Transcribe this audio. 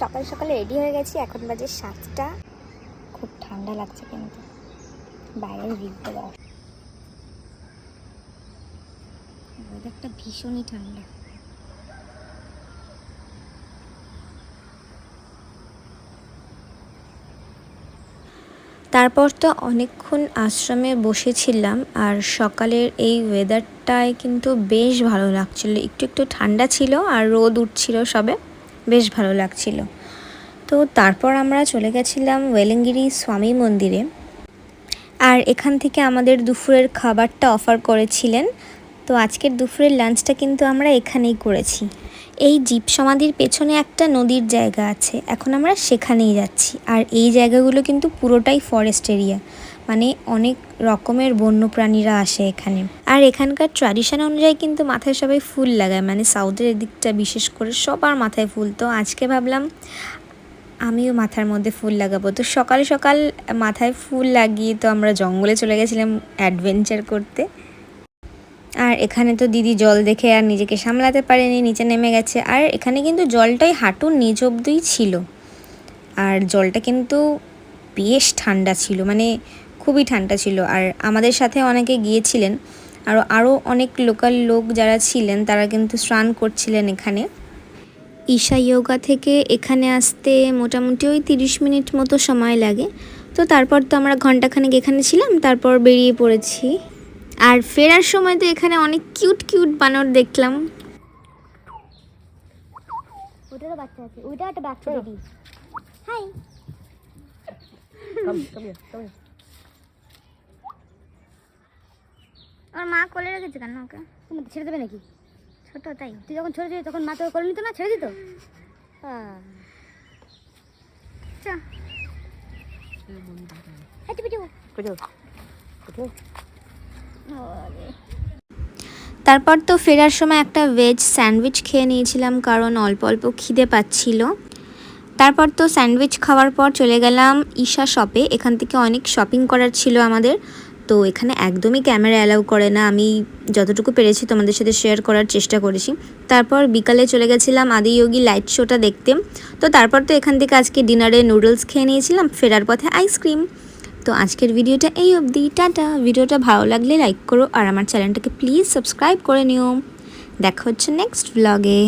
সকাল সকালে রেডি হয়ে গেছি, এখন বাজে সাতটা। খুব ঠান্ডা লাগছে কিন্তু। বাইরের ভিড়তে দাও। ওয়েদারটা ভীষণই ঠান্ডা। তারপর তো অনেকক্ষণ আশ্রমে বসেছিলাম, আর সকালের এই ওয়েদারটায় কিন্তু বেশ ভালো লাগছিল। একটু একটু ঠান্ডা ছিল আর রোদ উঠছিল সবে। বেশ ভালো লাগছিল। তো তারপর আমরা চলে গেছিলাম ওয়েলেঙ্গিরি স্বামী মন্দিরে। আর এখান থেকে আমাদের দুপুরের খাবারটা অফার করেছিলেন। তো আজকের দুপুরের লাঞ্চটা কিন্তু আমরা এখানেই করেছি। এই জীব সমাধির পেছনে একটা নদীর জায়গা আছে। এখন আমরা সেখানেই যাচ্ছি। আর এই জায়গাগুলো কিন্তু পুরোটাই ফরেস্ট এরিয়া মানে অনেক রকমের বন্য প্রাণীরা আসে এখানে। আর এখানকার ট্র্যাডিশন অনুযায়ী কিন্তু মাথায় সবাই ফুল লাগায়। মানে সাউথের দিকটা বিশেষ করে সবার মাথায় ফুল। তো আজকে ভাবলাম, আমিও মাথার মধ্যে ফুল লাগাবো। তো সকাল সকাল মাথায় ফুল লাগিয়ে তো আমরা জঙ্গলে চলে গেছিলাম অ্যাডভেঞ্চার করতে। আর এখানে তো দিদি জল দেখে আর নিজেকে সামলাতে পারেনি, নিচে নেমে গেছে। আর এখানে কিন্তু জলটাই হাঁটুর নিচ অব্দিই ছিল। আর জলটা কিন্তু বেশ ঠান্ডা ছিল মানে খুবই ঠান্ডা ছিল। আর আমাদের সাথে অনেকে গিয়েছিলেন, আর আরও অনেক লোকাল লোক যারা ছিলেন, তারা কিন্তু স্নান করছিলেন এখানে। ঈশা ইয়োগা থেকে এখানে আসতে মোটামুটি ওই তিরিশ মিনিট মতো সময় লাগে। তো তারপর তো আমরা ঘন্টাখানেক এখানে ছিলাম, তারপর বেরিয়ে পড়েছি। আর ফেরার সময় তো এখানে অনেক কিউট কিউট বানর দেখলাম। ওটারও বাচ্চা আছে। ওইটা একটা বাচ্চা বেবি হাই. ওর মা কোলে রেখেছে কেন ওকে? তুমি ছেড়ে দেবে নাকি? ছোট তাই। তুই যখন ছেড়ে দিবি তখন মা তোর কোলে নিত না? ছেড়ে দিত? তারপর তো ফেরার সময় একটা ভেজ স্যান্ডউইচ খেয়ে নিয়েছিলাম, কারণ অল্প অল্প খিদে পাচ্ছিল। তারপর তো স্যান্ডউইচ খাওয়ার পর চলে গেলাম ঈশা শপে এখান থেকে অনেক শপিং করার ছিল আমাদের। তো এখানে একদমই ক্যামেরা অ্যালাউ করে না। আমি যতটুকু পেরেছি তোমাদের সাথে শেয়ার করার চেষ্টা করেছি। তারপর বিকালে চলে গেছিলাম আদিযোগী লাইট শোটা দেখতে। তো তারপর তো এখান থেকে আজকে ডিনারে নুডলস খেয়ে নিয়েছিলাম, ফেরার পথে আইসক্রিম তো আজকের ভিডিওটা এই অবধি, টাটা। ভিডিওটা ভালো লাগলে লাইক করো আর আমার চ্যানেলটাকে প্লিজ সাবস্ক্রাইব করে নিও। দেখা হচ্ছে নেক্সট ব্লগে